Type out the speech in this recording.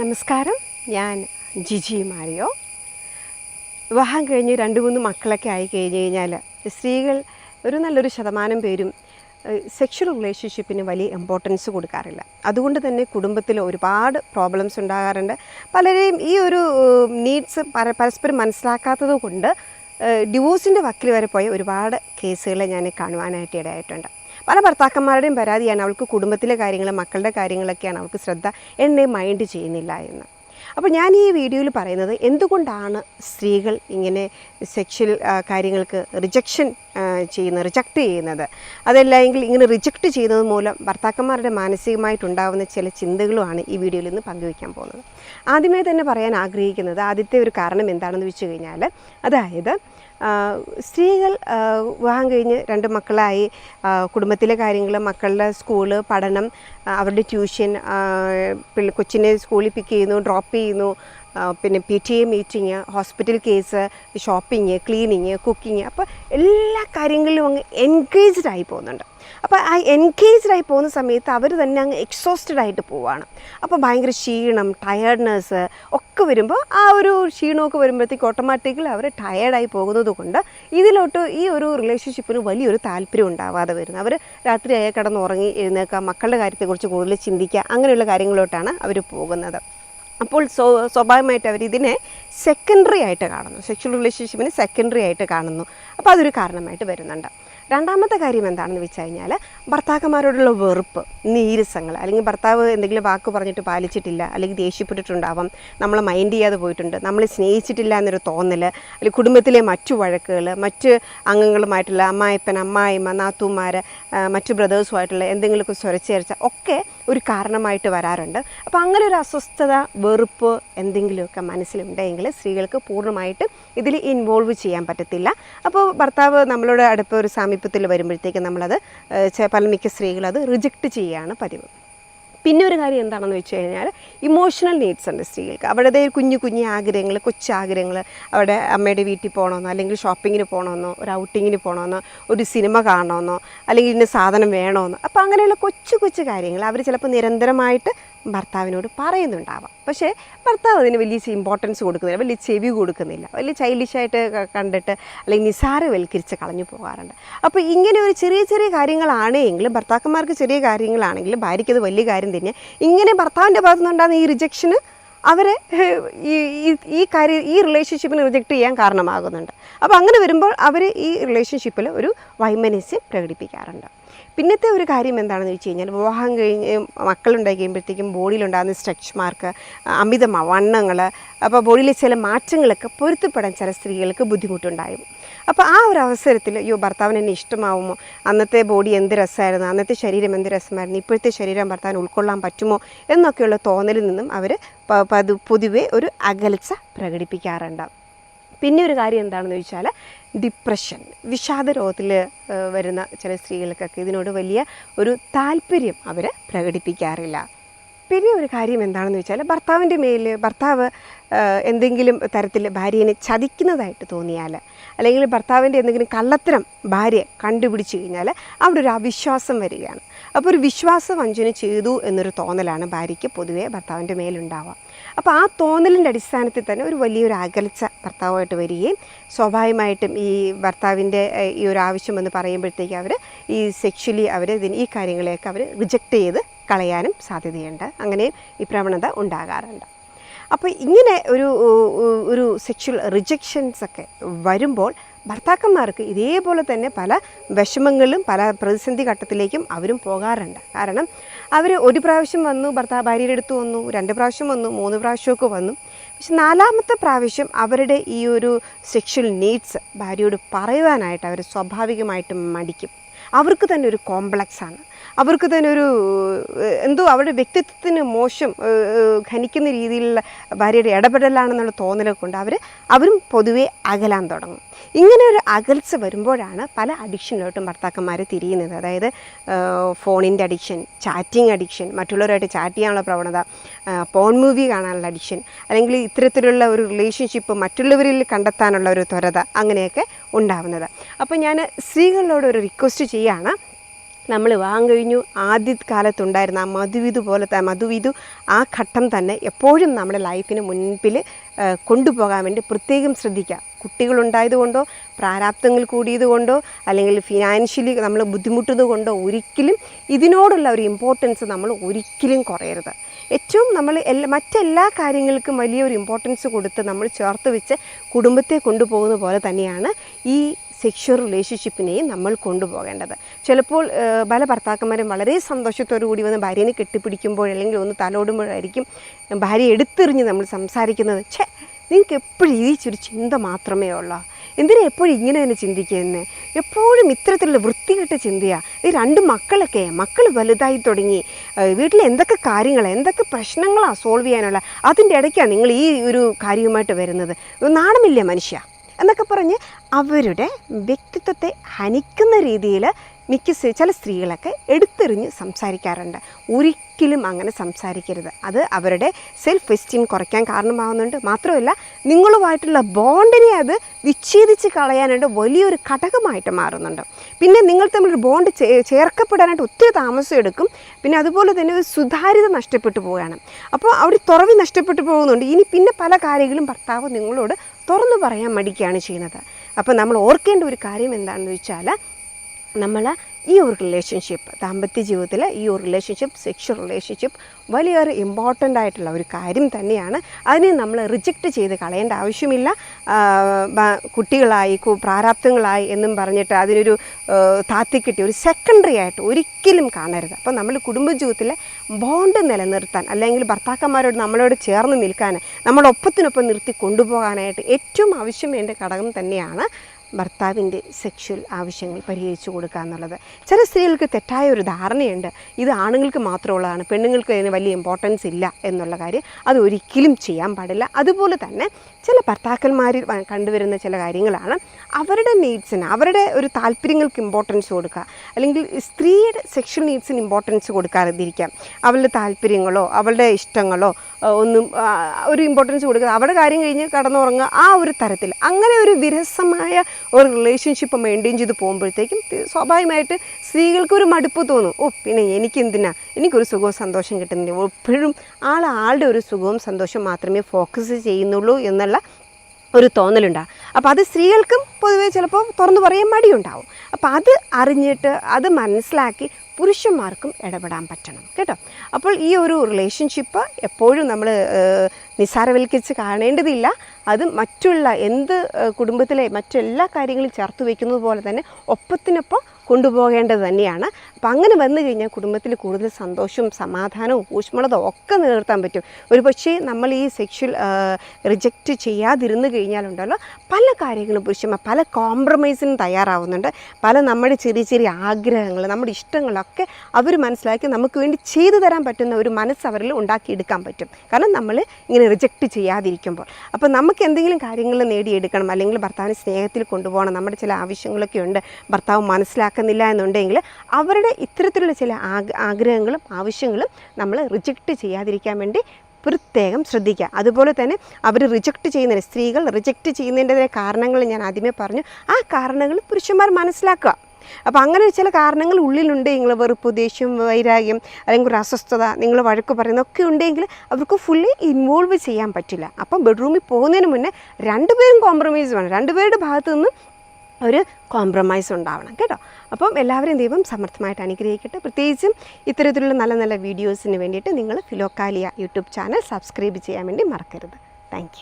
നമസ്കാരം. ഞാൻ ജിജി മാരിയോ. വിവാഹം കഴിഞ്ഞ് രണ്ട് മൂന്ന് മക്കളൊക്കെ ആയി കഴിഞ്ഞ് കഴിഞ്ഞാൽ സ്ത്രീകൾ ഒരു നല്ലൊരു ശതമാനം പേരും സെക്ഷൽ റിലേഷൻഷിപ്പിന് വലിയ ഇമ്പോർട്ടൻസ് കൊടുക്കാറില്ല. അതുകൊണ്ട് തന്നെ കുടുംബത്തിൽ ഒരുപാട് പ്രോബ്ലംസ് ഉണ്ടാകാറുണ്ട്. പലരെയും ഈ ഒരു നീഡ്സ് പരസ്പരം മനസ്സിലാക്കാത്തത് കൊണ്ട് ഡിവോഴ്സിന്റെ വക്കിൽ വരെ പോയ ഒരുപാട് കേസുകളെ ഞാൻ കാണുവാനായിട്ട് ഇടയായിട്ടുണ്ട്. പല ഭർത്താക്കന്മാരുടെയും പരാതിയാണ് അവൾക്ക് കുടുംബത്തിലെ കാര്യങ്ങൾ മക്കളുടെ കാര്യങ്ങളൊക്കെയാണ് അവൾക്ക് ശ്രദ്ധ എന്നെ മൈൻഡ് ചെയ്യുന്നില്ല എന്ന്. അപ്പോൾ ഞാൻ ഈ വീഡിയോയിൽ പറയുന്നത് എന്തുകൊണ്ടാണ് സ്ത്രീകൾ ഇങ്ങനെ സെക്ഷൽ കാര്യങ്ങൾക്ക് റിജക്ഷൻ ചെയ്യുന്ന റിജക്റ്റ് ചെയ്യുന്നത്? അതല്ലെങ്കിൽ ഇങ്ങനെ റിജക്റ്റ് ചെയ്യുന്നത് മൂലം ഭർത്താക്കന്മാരുടെ മാനസികമായിട്ടുണ്ടാകുന്ന ചില ചിന്തകളുമാണ് ഈ വീഡിയോയിൽ നിന്ന് പങ്കുവയ്ക്കാൻ പോകുന്നത്. ആദ്യമേ തന്നെ പറയാൻ ആഗ്രഹിക്കുന്നത് ആദ്യത്തെ ഒരു കാരണം എന്താണെന്ന് വെച്ച് കഴിഞ്ഞാൽ അതായത് സ്ത്രീകൾ വിവാഹം കഴിഞ്ഞ് രണ്ട് മക്കളായി. കുടുംബത്തിലെ കാര്യങ്ങൾ മക്കളുടെ സ്കൂൾ പഠനം അവരുടെ ട്യൂഷൻ കൊച്ചിനെ സ്കൂളിൽ പിക്ക് ചെയ്യുന്നു ഡ്രോപ്പ് ചെയ്യുന്നു. പിന്നെ P T A meeting hospital case shopping cleaning cooking അപ്പോൾ എല്ലാ കാര്യങ്ങളിലും അങ്ങ് എൻഗേജ്ഡ് ആയി പോകുന്നുണ്ട്. അപ്പോൾ ആ എൻഗേജ്ഡ് ആയി പോകുന്ന സമയത്ത് അവർ തന്നെ അങ്ങ് എക്സോസ്റ്റഡ് ആയിട്ട് പോവാണ്. അപ്പോൾ ഭയങ്കര ക്ഷീണം ടയേർഡ്നെസ് ഒക്കെ വരുമ്പോൾ ആ ഒരു ക്ഷീണമൊക്കെ വരുമ്പോഴത്തേക്ക് ഓട്ടോമാറ്റിക്കലി അവർ ടയേർഡായി പോകുന്നത് കൊണ്ട് ഇതിലോട്ട് ഈ ഒരു റിലേഷൻഷിപ്പിന് വലിയൊരു താല്പര്യം ഉണ്ടാവാതെ വരുന്നത് അവർ രാത്രിയായ കിടന്നുറങ്ങി എഴുന്നേക്കുക മക്കളുടെ കാര്യത്തെക്കുറിച്ച് കൂടുതൽ ചിന്തിക്കുക അങ്ങനെയുള്ള കാര്യങ്ങളിലോട്ടാണ് അവർ പോകുന്നത്. അപ്പോൾ സ്വ സ്വാഭാവികമായിട്ട് അവർ ഇതിനെ സെക്കൻഡറി ആയിട്ട് കാണുന്നു. സെക്ഷൽ റിലേഷൻഷിപ്പിനെ സെക്കൻഡറി ആയിട്ട് കാണുന്നു. അപ്പോൾ അതൊരു കാരണമായിട്ട് വരുന്നുണ്ട്. രണ്ടാമത്തെ കാര്യം എന്താണെന്ന് വെച്ച് കഴിഞ്ഞാൽ ഭർത്താക്കന്മാരോടുള്ള വെറുപ്പ് നീരസങ്ങൾ അല്ലെങ്കിൽ ഭർത്താവ് എന്തെങ്കിലും വാക്ക് പറഞ്ഞിട്ട് പാലിച്ചിട്ടില്ല അല്ലെങ്കിൽ ദേഷ്യപ്പെട്ടിട്ടുണ്ടാവാം നമ്മൾ മൈൻഡ് ചെയ്യാതെ പോയിട്ടുണ്ട് നമ്മൾ സ്നേഹിച്ചിട്ടില്ല എന്നൊരു തോന്നൽ അല്ലെങ്കിൽ കുടുംബത്തിലെ മറ്റു വഴക്കുകൾ മറ്റ് അംഗങ്ങളുമായിട്ടുള്ള അമ്മായിപ്പൻ അമ്മായിമ്മ നാത്തൂമാർ മറ്റു ബ്രദേഴ്സുമായിട്ടുള്ള എന്തെങ്കിലുമൊക്കെ സ്വരച്ചേർച്ച ഒക്കെ ഒരു കാരണമായിട്ട് വരാറുണ്ട്. അപ്പോൾ അങ്ങനെ ഒരു അസ്വസ്ഥത വെറുപ്പ് എന്തെങ്കിലുമൊക്കെ മനസ്സിലുണ്ടെങ്കിൽ സ്ത്രീകൾക്ക് പൂർണമായിട്ട് ഇതിൽ ഇൻവോൾവ് ചെയ്യാൻ പറ്റത്തില്ല. അപ്പോൾ ഭർത്താവ് നമ്മളോട് അടുത്ത ഒരു സാമീപ്യത്തിൽ വരുമ്പോഴത്തേക്ക് നമ്മളത് പല മിക്ക സ്ത്രീകളത് റിജക്റ്റ് ചെയ്യുകയാണ് പതിവ്. പിന്നെ ഒരു കാര്യം എന്താണെന്ന് വെച്ച് കഴിഞ്ഞാൽ ഇമോഷണൽ നീഡ്സ് ഉണ്ട് സ്ത്രീകൾക്ക്. അവരുടെ കുഞ്ഞു കുഞ്ഞു ആഗ്രഹങ്ങൾ കൊച്ചാഗ്രഹങ്ങൾ അവിടെ അമ്മയുടെ വീട്ടിൽ പോകണമെന്നോ അല്ലെങ്കിൽ ഷോപ്പിങ്ങിന് പോകണമെന്നോ ഒരു ഔട്ടിങ്ങിന് പോകണമെന്നോ ഒരു സിനിമ കാണണമെന്നോ അല്ലെങ്കിൽ ഇന്ന സാധനം വേണമെന്നോ. അപ്പോൾ അങ്ങനെയുള്ള കൊച്ചു കൊച്ചു കാര്യങ്ങൾ അവർ ചിലപ്പോൾ നിരന്തരമായിട്ട് ഭർത്താവിനോട് പറയുന്നുണ്ടാവാം. പക്ഷേ ഭർത്താവ് അതിന് വലിയ ഇമ്പോർട്ടൻസ് കൊടുക്കുന്നില്ല വലിയ ചെവി കൊടുക്കുന്നില്ല. വലിയ ചൈൽഡിഷായിട്ട് കണ്ടിട്ട് അല്ലെങ്കിൽ നിസാരവൽക്കരിച്ച് കളഞ്ഞു പോകാറുണ്ട്. അപ്പോൾ ഇങ്ങനെ ഒരു ചെറിയ ചെറിയ കാര്യങ്ങളാണ് എങ്കിലും ഭർത്താക്കന്മാർക്ക് ചെറിയ കാര്യങ്ങളാണെങ്കിലും ഭാര്യയ്ക്ക് അത് വലിയ കാര്യം തന്നെ ഇങ്ങനെ ഭർത്താവിന്റെ ഭാഗത്തു നിന്നുണ്ടാകുന്ന ഈ റിജക്ഷന് അവരെ ഈ ഈ- ഈ കാര്യം ഈ റിലേഷൻഷിപ്പിന് റിജക്റ്റ് ചെയ്യാൻ കാരണമാകുന്നുണ്ട്. അപ്പോൾ അങ്ങനെ വരുമ്പോൾ അവർ ഈ റിലേഷൻഷിപ്പിൽ ഒരു വൈമനസ്യം പ്രകടിപ്പിക്കാറുണ്ട്. പിന്നത്തെ ഒരു കാര്യം എന്താണെന്ന് വെച്ച് കഴിഞ്ഞാൽ വിവാഹം കഴിഞ്ഞ് മക്കളുണ്ടായി കഴിയുമ്പോഴത്തേക്കും ബോഡിയിലുണ്ടാകുന്ന സ്ട്രെച്ച് മാർക്ക് അമിത വണ്ണങ്ങൾ അപ്പോൾ ബോഡിയിലെ ചില മാറ്റങ്ങളൊക്കെ പൊരുത്തപ്പെടാൻ ചില സ്ത്രീകൾക്ക് ബുദ്ധിമുട്ടുണ്ടായും അപ്പോൾ ആ ഒരു അവസരത്തിൽ അയ്യോ ഭർത്താവിന് എന്നെ ഇഷ്ടമാവുമോ? അന്നത്തെ ബോഡി എന്ത് രസമായിരുന്നു? അന്നത്തെ ശരീരം എന്ത് രസമായിരുന്നു? ഇപ്പോഴത്തെ ശരീരം ഭർത്താവിന് ഉൾക്കൊള്ളാൻ പറ്റുമോ? എന്നൊക്കെയുള്ള തോന്നലിൽ നിന്നും അവർ പൊതുവെ ഒരു അകൽച്ച പ്രകടിപ്പിക്കാറുണ്ട് പിന്നെ ഒരു കാര്യം എന്താണെന്ന് ചോദിച്ചാൽ ഡിപ്രഷൻ വിഷാദ രോഗത്തിൽ വരുന്ന ചില സ്ത്രീകൾക്കൊക്കെ ഇതിനോട് വലിയ ഒരു താല്പര്യം അവർ പ്രകടിപ്പിക്കാറില്ല. പിന്നെ ഒരു കാര്യം എന്താണെന്ന് വെച്ചാൽ ഭർത്താവിന്റെ മേൽ ഭർത്താവ് എന്തെങ്കിലും തരത്തിൽ ഭാര്യനെ ചതിക്കുന്നതായിട്ട് തോന്നിയാൽ അല്ലെങ്കിൽ ഭർത്താവിന്റെ എന്തെങ്കിലും കള്ളത്തരം ഭാര്യ കണ്ടുപിടിച്ച് കഴിഞ്ഞാൽ അവിടെ ഒരു അവിശ്വാസം വരികയാണ്. അപ്പോൾ ഒരു വിശ്വാസ വഞ്ചന ചെയ്തു എന്നൊരു തോന്നലാണ് ഭാര്യയ്ക്ക് പൊതുവേ ഭർത്താവിന്റെ മേലുണ്ടാവുക. അപ്പോൾ ആ തോന്നലിന്റെ അടിസ്ഥാനത്തിൽ തന്നെ ഒരു വലിയൊരു അകൽച്ച ഭർത്താവുമായിട്ട് വരികയും സ്വാഭാവികമായിട്ടും ഈ ഭർത്താവിന്റെ ഈ ഒരു ആവശ്യം എന്ന് പറയുമ്പോഴത്തേക്ക് അവർ ഈ സെക്ഷലി അവർ ഇതിന് ഈ കാര്യങ്ങളെയൊക്കെ അവർ റിജക്റ്റ് ചെയ്ത് കളയാനും സാധ്യതയുണ്ട്. അങ്ങനെയും ഈ പ്രവണത ഉണ്ടാകാറുണ്ട്. അപ്പോൾ ഇങ്ങനെ ഒരു ഒരു സെക്ഷൽ റിജക്ഷൻസ് ഒക്കെ വരുമ്പോൾ ഭർത്താക്കന്മാർക്ക് ഇതേപോലെ തന്നെ പല വിഷമങ്ങളിലും പല പ്രതിസന്ധി ഘട്ടത്തിലേക്കും അവരും പോകാറുണ്ട്. കാരണം അവർ ഒരു പ്രാവശ്യം വന്നു ഭർത്താവ് ഭാര്യയുടെ അടുത്ത് വന്നു രണ്ട് പ്രാവശ്യം വന്നു മൂന്ന് പ്രാവശ്യമൊക്കെ വന്നു. പക്ഷെ നാലാമത്തെ പ്രാവശ്യം അവരുടെ ഈ ഒരു സെക്ഷൽ നീഡ്സ് ഭാര്യയോട് പറയുവാനായിട്ട് അവർ സ്വാഭാവികമായിട്ടും മടിക്കും. അവർക്ക് തന്നെ ഒരു കോംപ്ലക്സാണ് അവർക്ക് തന്നെ ഒരു എന്തോ അവരുടെ വ്യക്തിത്വത്തിന് മോശം ഖനിക്കുന്ന രീതിയിലുള്ള ഭാര്യയുടെ ഇടപെടലാണെന്നുള്ള തോന്നലൊക്കെ കൊണ്ട് അവർ അവരും പൊതുവേ അകലാൻ തുടങ്ങും. ഇങ്ങനെ ഒരു അകൽച്ച വരുമ്പോഴാണ് പല അഡിക്ഷനിലോട്ടും ഭർത്താക്കന്മാർ തിരിയുന്നത്. അതായത് ഫോണിന്റെ അഡിക്ഷൻ ചാറ്റിംഗ് അഡിക്ഷൻ മറ്റുള്ളവരുമായിട്ട് ചാറ്റ് ചെയ്യാനുള്ള പ്രവണത പോൺ മൂവി കാണാനുള്ള അഡിക്ഷൻ അല്ലെങ്കിൽ ഇത്തരത്തിലുള്ള ഒരു റിലേഷൻഷിപ്പ് മറ്റുള്ളവരിൽ കണ്ടെത്താനുള്ള ഒരു ത്വരത അങ്ങനെയൊക്കെ ഉണ്ടാവുന്നത്. അപ്പോൾ ഞാൻ സ്ത്രീകളോട് ഒരു റിക്വസ്റ്റ് ചെയ്യുകയാണ് നമ്മൾ വിവാഹം ആദ്യ കാലത്തുണ്ടായിരുന്ന ആ മധുവിധു പോലത്തെ മധുവിധു ആ ഘട്ടം തന്നെ എപ്പോഴും നമ്മുടെ ലൈഫിന് മുൻപിൽ കൊണ്ടുപോകാൻ വേണ്ടി പ്രത്യേകം ശ്രദ്ധിക്കുക. കുട്ടികളുണ്ടായതുകൊണ്ടോ പ്രാരാബ്ദങ്ങൾ കൂടിയതുകൊണ്ടോ അല്ലെങ്കിൽ ഫിനാൻഷ്യലി നമ്മൾ ബുദ്ധിമുട്ടുന്നത് കൊണ്ടോ ഒരിക്കലും ഇതിനോടുള്ള ഒരു ഇമ്പോർട്ടൻസ് നമ്മൾ ഒരിക്കലും കുറയരുത്. ഏറ്റവും നമ്മൾ എല്ലാ മറ്റെല്ലാ കാര്യങ്ങൾക്കും വലിയൊരു ഇമ്പോർട്ടൻസ് കൊടുത്ത് നമ്മൾ ചേർത്ത് വെച്ച് കുടുംബത്തെ കൊണ്ടുപോകുന്ന പോലെ തന്നെയാണ് ഈ സെക്ഷൽ റിലേഷൻഷിപ്പിനെയും നമ്മൾ കൊണ്ടുപോകേണ്ടത്. ചിലപ്പോൾ പല ഭർത്താക്കന്മാരും വളരെ സന്തോഷത്തോടു കൂടി വന്ന് ഭാര്യനെ കെട്ടിപ്പിടിക്കുമ്പോൾ അല്ലെങ്കിൽ ഒന്ന് തലോടുമ്പോഴായിരിക്കും ഭാര്യ എടുത്തെറിഞ്ഞ് നമ്മൾ സംസാരിക്കുന്നത്. ഛേ നിങ്ങൾക്ക് എപ്പോഴും ഈ ചിന്ത മാത്രമേ ഉള്ളൂ? എന്തിനാ എപ്പോഴും ഇങ്ങനെ തന്നെ ചിന്തിക്കുന്നത് എപ്പോഴും ഇത്തരത്തിലുള്ള വൃത്തികെട്ട ചിന്തയാണ് ഈ രണ്ട് മക്കളൊക്കെ മക്കൾ വലുതായി തുടങ്ങി വീട്ടിലെ എന്തൊക്കെ കാര്യങ്ങൾ എന്തൊക്കെ പ്രശ്നങ്ങളാണ് സോൾവ് ചെയ്യാനുള്ള അതിന്റെ ഇടയ്ക്കാണ് നിങ്ങൾ ഈ ഒരു കാര്യവുമായിട്ട് വരുന്നത്. നാണമില്ല മനുഷ്യ. എന്നൊക്കെ പറഞ്ഞ് അവരുടെ വ്യക്തിത്വത്തെ ഹനിക്കുന്ന രീതിയിൽ മിക്ക ചില സ്ത്രീകളൊക്കെ എടുത്തെറിഞ്ഞ് സംസാരിക്കാറുണ്ട്. ഒരിക്കലും അങ്ങനെ സംസാരിക്കരുത്. അത് അവരുടെ സെൽഫ് എസ്റ്റീം കുറയ്ക്കാൻ കാരണമാകുന്നുണ്ട് മാത്രമല്ല നിങ്ങളുമായിട്ടുള്ള ബോണ്ടിനെ അത് വിച്ഛേദിച്ച് കളയാനായിട്ട് വലിയൊരു ഘടകമായിട്ട് മാറുന്നുണ്ട്. പിന്നെ നിങ്ങൾ തമ്മിൽ ബോണ്ട് ചേർക്കപ്പെടാനായിട്ട് ഒത്തിരി താമസം എടുക്കും. പിന്നെ അതുപോലെ തന്നെ ഒരു സുതാര്യത നഷ്ടപ്പെട്ടു പോവുകയാണ്. അപ്പോൾ അവർ തുറവി നഷ്ടപ്പെട്ടു പോകുന്നുണ്ട്. ഇനി പിന്നെ പല കാര്യങ്ങളും ഭർത്താവ് നിങ്ങളോട് തുറന്നു പറയാൻ മടിക്കുകയാണ് ചെയ്യുന്നത്. അപ്പോൾ നമ്മൾ ഓർക്കേണ്ട ഒരു കാര്യം എന്താണെന്ന് വെച്ചാൽ നമ്മൾ ഈ ഒരു റിലേഷൻഷിപ്പ് ദാമ്പത്യ ജീവിതത്തിൽ ഈ ഒരു റിലേഷൻഷിപ്പ് സെക്ഷൽ റിലേഷൻഷിപ്പ് വലിയൊരു ഇമ്പോർട്ടന്റ് ആയിട്ടുള്ള ഒരു കാര്യം തന്നെയാണ്. അതിനെ നമ്മൾ റിജക്റ്റ് ചെയ്ത് കളയേണ്ട ആവശ്യമില്ല. കുട്ടികളായി പ്രാരാബ്ദങ്ങളായി എന്നും പറഞ്ഞിട്ട് അതിനൊരു താത്തിക്കിട്ടി ഒരു സെക്കൻഡറി ആയിട്ട് ഒരിക്കലും കാണരുത്. അപ്പോൾ നമ്മൾ കുടുംബ കുടുംബജീവിതത്തിലെ ബോണ്ട് നിലനിർത്താൻ അല്ലെങ്കിൽ ഭർത്താക്കന്മാരോട് നമ്മളോട് ചേർന്ന് നിൽക്കാൻ നമ്മളൊപ്പത്തിനൊപ്പം നിർത്തി കൊണ്ടുപോകാനായിട്ട് ഏറ്റവും ആവശ്യം വേണ്ട ഘടകം തന്നെയാണ് ഭർത്താവിന്റെ സെക്ഷൽ ആവശ്യങ്ങൾ പരിഹരിച്ചു കൊടുക്കുക എന്നുള്ളത്. ചില സ്ത്രീകൾക്ക് തെറ്റായ ഒരു ധാരണയുണ്ട്. ഇത് ആണുങ്ങൾക്ക് മാത്രമുള്ളതാണ്. പെണ്ണുങ്ങൾക്ക് അതിന് വലിയ ഇമ്പോർട്ടൻസ് ഇല്ല എന്നുള്ള കാര്യം അത് ഒരിക്കലും ചെയ്യാൻ പാടില്ല. അതുപോലെ തന്നെ ചില ഭർത്താക്കന്മാരിൽ കണ്ടുവരുന്ന ചില കാര്യങ്ങളാണ്. അവരുടെ നീഡ്സിന് അവരുടെ ഒരു താല്പര്യങ്ങൾക്ക് ഇമ്പോർട്ടൻസ് കൊടുക്കുക. അല്ലെങ്കിൽ സ്ത്രീയുടെ സെക്ഷൽ നീഡ്സിന് ഇമ്പോർട്ടൻസ് കൊടുക്കാതിരിക്കാം. അവളുടെ താല്പര്യങ്ങളോ അവളുടെ ഇഷ്ടങ്ങളോ ഒന്നും ഒരു ഇമ്പോർട്ടൻസ് കൊടുക്കുക അവരുടെ കാര്യം കഴിഞ്ഞ് കടന്നുറങ്ങുക ആ ഒരു തരത്തിൽ. അങ്ങനെ ഒരു വിരസമായ ഒരു റിലേഷൻഷിപ്പ് മെയിന്റെയിൻ ചെയ്ത് പോകുമ്പോഴത്തേക്കും സ്വാഭാവികമായിട്ട് സ്ത്രീകൾക്ക് ഒരു മടുപ്പ് തോന്നും. ഓ പിന്നെ എനിക്കെന്തിനാ? എനിക്കൊരു സുഖവും സന്തോഷം കിട്ടുന്നില്ല. എപ്പോഴും ആൾ ആളുടെ ഒരു സുഖവും സന്തോഷം മാത്രമേ ഫോക്കസ് ചെയ്യുന്നുള്ളൂ എന്നുള്ള ഒരു തോന്നലുണ്ടാകും അപ്പോൾ അത് സ്ത്രീകൾക്കും പൊതുവേ ചിലപ്പോൾ തുറന്നു പറയാൻ മടിയുണ്ടാവും. അപ്പോൾ അത് അറിഞ്ഞിട്ട് അത് മനസ്സിലാക്കി പുരുഷന്മാർക്കും ഇടപെടാൻ പറ്റണം കേട്ടോ. അപ്പോൾ ഈ ഒരു റിലേഷൻഷിപ്പ് എപ്പോഴും നമ്മൾ നിസ്സാരവൽക്കരിച്ച് കാണേണ്ടതില്ല. അത് മറ്റുള്ള എന്ത് കുടുംബത്തിലെ മറ്റെല്ലാ കാര്യങ്ങളും ചേർത്ത് വയ്ക്കുന്നത് പോലെ തന്നെ ഒപ്പത്തിനൊപ്പം കൊണ്ടുപോകേണ്ടത് തന്നെയാണ്. അപ്പം അങ്ങനെ വന്നു കഴിഞ്ഞാൽ കുടുംബത്തിൽ കൂടുതൽ സന്തോഷവും സമാധാനവും ഊഷ്മളതയും ഒക്കെ നിലനിർത്താൻ പറ്റും. ഒരു പക്ഷേ നമ്മൾ ഈ സെക്ഷൽ റിജക്റ്റ് ചെയ്യാതിരുന്നു കഴിഞ്ഞാലുണ്ടല്ലോ പല കാര്യങ്ങളും പുരുഷന്മാർ പല കോംപ്രമൈസിനും തയ്യാറാവുന്നുണ്ട്. പല നമ്മുടെ ചെറിയ ചെറിയ ആഗ്രഹങ്ങൾ നമ്മുടെ ഇഷ്ടങ്ങളൊക്കെ അവർ മനസ്സിലാക്കി നമുക്ക് വേണ്ടി ചെയ്തു തരാൻ പറ്റുന്ന ഒരു മനസ്സ് അവരിൽ ഉണ്ടാക്കിയെടുക്കാൻ പറ്റും. കാരണം നമ്മൾ ഇങ്ങനെ റിജക്റ്റ് ചെയ്യാതിരിക്കുമ്പോൾ. അപ്പോൾ നമുക്ക് എന്തെങ്കിലും കാര്യങ്ങൾ നേടിയെടുക്കണം അല്ലെങ്കിൽ ഭർത്താവിനെ സ്നേഹത്തിൽ കൊണ്ടുപോകണം നമ്മുടെ ചില ആവശ്യങ്ങളൊക്കെ ഉണ്ട് ഭർത്താവ് മനസ്സിലാക്കുന്നില്ല എന്നുണ്ടെങ്കിൽ അവരുടെ ഇത്തരത്തിലുള്ള ചില ആഗ്രഹങ്ങളും ആവശ്യങ്ങളും നമ്മൾ റിജക്റ്റ് ചെയ്യാതിരിക്കാൻ വേണ്ടി പ്രത്യേകം ശ്രദ്ധിക്കുക. അതുപോലെ തന്നെ അവർ റിജക്റ്റ് ചെയ്യുന്നതിന് സ്ത്രീകൾ റിജക്റ്റ് ചെയ്യുന്നതിന്റെ കാരണങ്ങൾ ഞാൻ ആദ്യമേ പറഞ്ഞു. ആ കാരണങ്ങൾ പുരുഷന്മാർ മനസ്സിലാക്കുക. അപ്പോൾ അങ്ങനെ ചില കാരണങ്ങൾ ഉള്ളിലുണ്ട്. നിങ്ങൾ വെറുപ്പ് ദേഷ്യം വൈരാഗ്യം അല്ലെങ്കിൽ ഒരു അസ്വസ്ഥത നിങ്ങൾ വഴക്ക് പറയുന്നതൊക്കെ ഉണ്ടെങ്കിൽ അവർക്ക് ഫുള്ളി ഇൻവോൾവ് ചെയ്യാൻ പറ്റില്ല. അപ്പം ബെഡ്റൂമിൽ പോകുന്നതിന് മുന്നേ രണ്ടുപേരും കോംപ്രമൈസ് വേണം. രണ്ടുപേരുടെ ഭാഗത്തു നിന്ന് ഒരു കോംപ്രമൈസ് ഉണ്ടാവണം കേട്ടോ? അപ്പം എല്ലാവരും ദൈവം സമർത്ഥമായിട്ട് അനുഗ്രഹിക്കട്ടെ. പ്രത്യേകിച്ചും ഇത്തരത്തിലുള്ള നല്ല നല്ല വീഡിയോസിന് വേണ്ടിയിട്ട് നിങ്ങൾ ഫിലോക്കാലിയ യൂട്യൂബ് ചാനൽ സബ്സ്ക്രൈബ് ചെയ്യാൻ വേണ്ടി മറക്കരുത്. താങ്ക്